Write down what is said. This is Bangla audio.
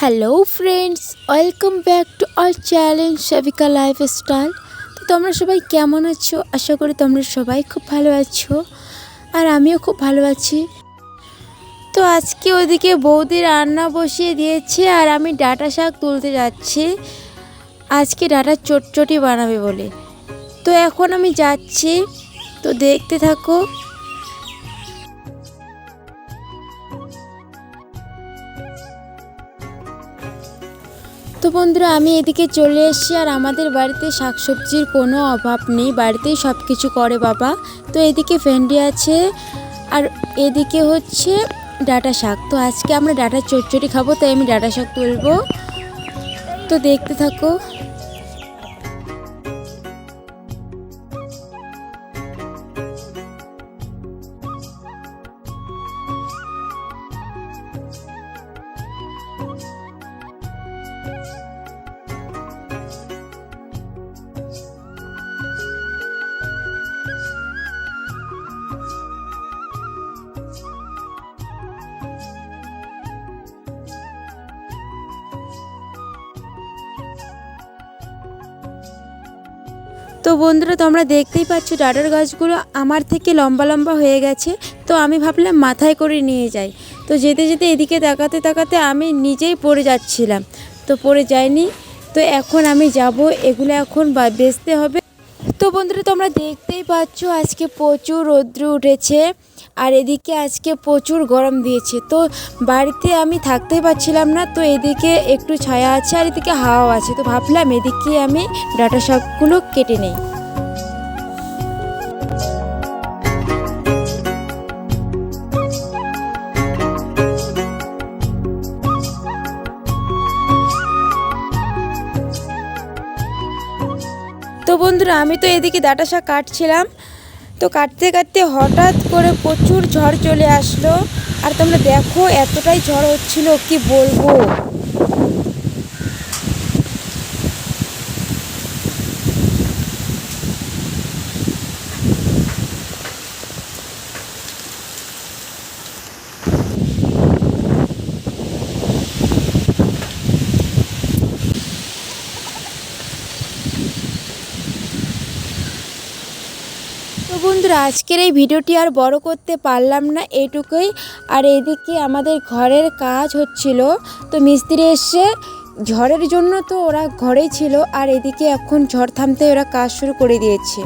Hello friends welcome back to our challenge life style তো তোমরা সবাই কেমন আছো? আশা করি তোমরা সবাই খুব ভালো আছো। আর আমিও খুব ভালো আছি। তো আজকে ওদিকে বৌদি রান্না বসিয়ে দিয়েছে আর আমি ডাটা শাক তুলতে যাচ্ছি। আজকে ডাটা চটচটি বানাবে বলে। তো এখন আমি যাচ্ছি। তো দেখতে থাকো। তো বন্ধুরা, আমি এদিকে চলে এসেছি আর আমাদের বাড়িতে শাকসবজির কোনো অভাব নেই। বাড়িতেই সব কিছু করে বাবা। তো এদিকে ভেন্ডি আছে। আর এদিকে হচ্ছে ডাটা শাক। তো আজকে আমরা ডাটা চচ্চড়ি খাব, তাই আমি ডাটা শাক তুলবো। তো দেখতে থাকো। তো বন্ধুরা, তোমরা দেখতেই পাচ্ছ ডাটার গাছগুলো আমার থেকে লম্বা লম্বা হয়ে গেছে। তো আমি ভাবলাম মাথায় করে নিয়ে যাই। তো যেতে যেতে এদিকে তাকাতে তাকাতে আমি নিজেই পড়ে যাচ্ছিলাম। তো পড়ে যাইনি। তো এখন আমি যাব। এগুলো এখন বেচতে হবে। তো বন্ধুরা, তোমরা দেখতেই পাচ্ছ আজকে প্রচুর রৌদ্র উঠেছে আর এদিকে আজকে প্রচুর গরম দিয়েছে। তো বাড়িতে আমি থাকতেই পারছিলাম না, তো এদিকে একটু ছায়া আছে আর এদিকে হাওয়া আছে। তো ভাবলাম এদিকে আমি ডাটা শাকগুলো কেটে নেই। তো বন্ধুরা, আমি তো এদিকে ডাটা শাক কাটছিলাম। তো কাটতে কাটতে হঠাৎ করে প্রচুর ঝড় চলে আসলো। আর তোমরা দেখো, এতটাই ঝড় হচ্ছিল, কি বলব? তো বন্ধুরা, আজকের এই ভিডিওটি আর বড় করতে পারলাম না এইটুকুই আর এদিকে আমাদের ঘরের কাজ হচ্ছিল, তো মিস্ত্রি এসে ঝড়ের জন্য তো ওরা ঘরেই ছিল, আর এদিকে এখন ঝড় থামতে ওরা কাজ শুরু করে দিয়েছে।